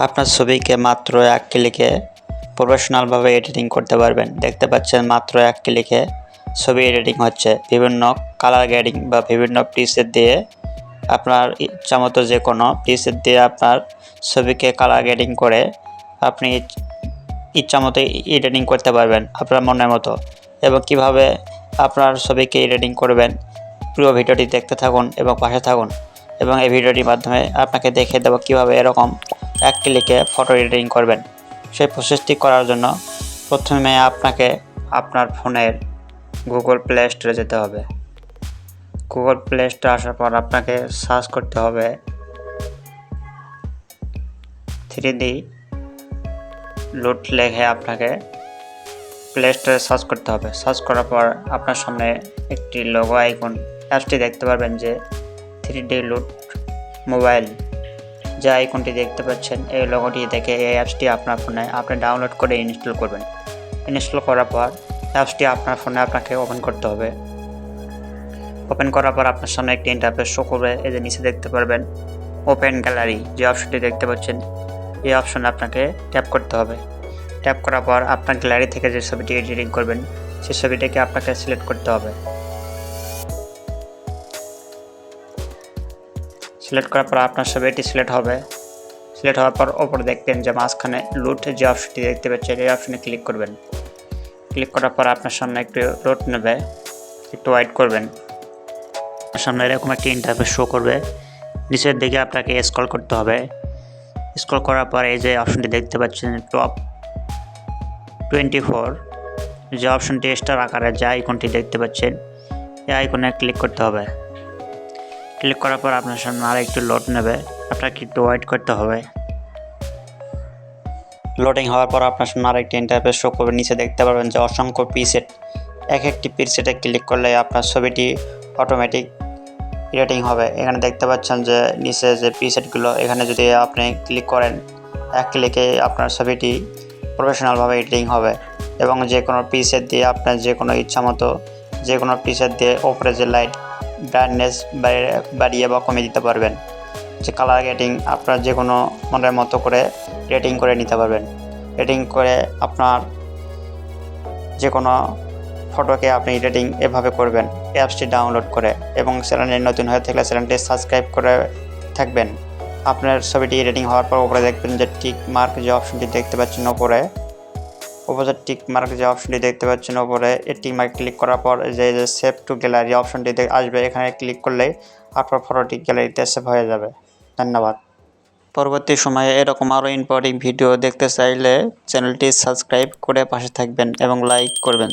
আপনার ছবিকে মাত্র এক ক্লিকে প্রফেশনালভাবে এডিটিং করতে পারবেন। দেখতে পাচ্ছেন মাত্র এক ক্লিকে ছবি এডিটিং হচ্ছে। বিভিন্ন কালার গ্রেডিং বা বিভিন্ন প্রিসেট দিয়ে আপনার ইচ্ছামতো যে কোনো প্রিসেট দিয়ে আপনার ছবিকে কালার গ্রেডিং করে আপনি ইচ- ইচ্ছামতো এডিটিং করতে পারবেন আপনার মনের মতো। এবং কীভাবে আপনার ছবিকে এডিটিং করবেন পুরো ভিডিওটি দেখতে থাকুন এবং পাশে থাকুন। এবং এই ভিডিওটির মাধ্যমে আপনাকে দেখে দেবো কীভাবে এরকম এক ক্লিকে ফটো এডিটিং করবেন। সেই প্রসেসটি করার জন্য প্রথমে আপনাকে আপনার ফোনের গুগল প্লে স্টোরে যেতে হবে। গুগল প্লে স্টোরে আসার পর আপনাকে সার্চ করতে হবে থ্রি ডি লুট লেখে আপনাকে প্লে স্টোরে সার্চ করতে হবে। সার্চ করার পর আপনার সামনে একটি লোগো আইকন অ্যাপসটি দেখতে পারবেন যে থ্রি ডি লুট মোবাইল যে আইকনটি দেখতে পাচ্ছেন, এই লোগোটি দেখে এই অ্যাপসটি আপনার ফোনে আপনি ডাউনলোড করে ইনস্টল করবেন। ইনস্টল করার পর অ্যাপসটি আপনার ফোনে আপনাকে ওপেন করতে হবে। ওপেন করার পর আপনার সামনে একটি ইন্টারফেস শো করবে, এই যে নিচে দেখতে পারবেন ওপেন গ্যালারি যে অপশনটি দেখতে পাচ্ছেন, এই অপশনে আপনাকে ট্যাপ করতে হবে। ট্যাপ করার পর আপনার গ্যালারি থেকে যে ছবিটি এডিটিং করবেন সেই ছবিটাকে আপনাকে সিলেক্ট করতে হবে। সিলেক্ট করার পর আপনার সব এটি সিলেক্ট হবে। সিলেক্ট হওয়ার পর ওপরে দেখবেন যে মাঝখানে লুট যে অপশনটি দেখতে পাচ্ছেন এই অপশনে ক্লিক করবেন। ক্লিক করার পর আপনার সামনে একটু লোড নেবে, একটু ওয়াইট করবেন। সামনে এরকম একটি ইন্টারফেস শো করবে। নিচের দিকে আপনাকে স্ক্রল করতে হবে। স্ক্রল করার পর এই যে অপশনটি দেখতে পাচ্ছেন টপ টোয়েন্টি ফোর যে অপশনটি স্টার আকারে যে আইকনটি দেখতে পাচ্ছেন, এই আইকনে ক্লিক করতে হবে। ক্লিক করার পর আপনার সামনে আর একটু লোড নেবে। আপনাকে একটু ওয়েট করতে হবে। লোডিং হওয়ার পর আপনার সামনে আরেকটি ইন্টারফেস শো করবে। নিচে দেখতে পারবেন যে অসংখ্য পিসেট এক একটি পিসেটে ক্লিক করলে আপনার ছবিটি অটোমেটিক এডিটিং হবে। এখানে দেখতে পাচ্ছেন যে নিচে যে পিসেটগুলো এখানে যদি আপনি ক্লিক করেন, এক ক্লিকে আপনার ছবিটি প্রফেশনালভাবে এডিটিং হবে এবং যে কোনো পিসেট দিয়ে আপনার যে কোনো ইচ্ছা মতো যে কোনো পিসেট দিয়ে ওপরে যে লাইট ব্রাইটনেস বাড়িয়ে বা কমিয়ে দিতে পারবেন। যে কালার রেটিং আপনার যে কোনো মনের মতো করে রেটিং করে নিতে পারবেন। রেটিং করে আপনার যে কোনো ফটোকে আপনি রেটিং এভাবে করবেন অ্যাপসটি ডাউনলোড করে এবং চ্যানেলে নতুন হয়ে থাকলে চ্যানেলটি সাবস্ক্রাইব করে থাকবেন। আপনার ছবিটি এডিটিং হওয়ার পর উপরে দেখবেন যে টিক মার্ক যে অপশনটি দেখতে পাচ্ছেন ওপরে উপরে টিক মার্ক যে অপশনটি দেখতে পাচ্ছেন ওপরে এই টিক মার্ক ক্লিক করার পর যে যে সেভ টু গ্যালারি অপশনটি আসবে, এখানে ক্লিক করলে আপনার ফটোটি গ্যালারিতে সেভ হয়ে যাবে। ধন্যবাদ। পরবর্তী সময়ে এরকম আরও ইম্পর্টিং ভিডিও দেখতে চাইলে চ্যানেলটি সাবস্ক্রাইব করে পাশে থাকবেন এবং লাইক করবেন।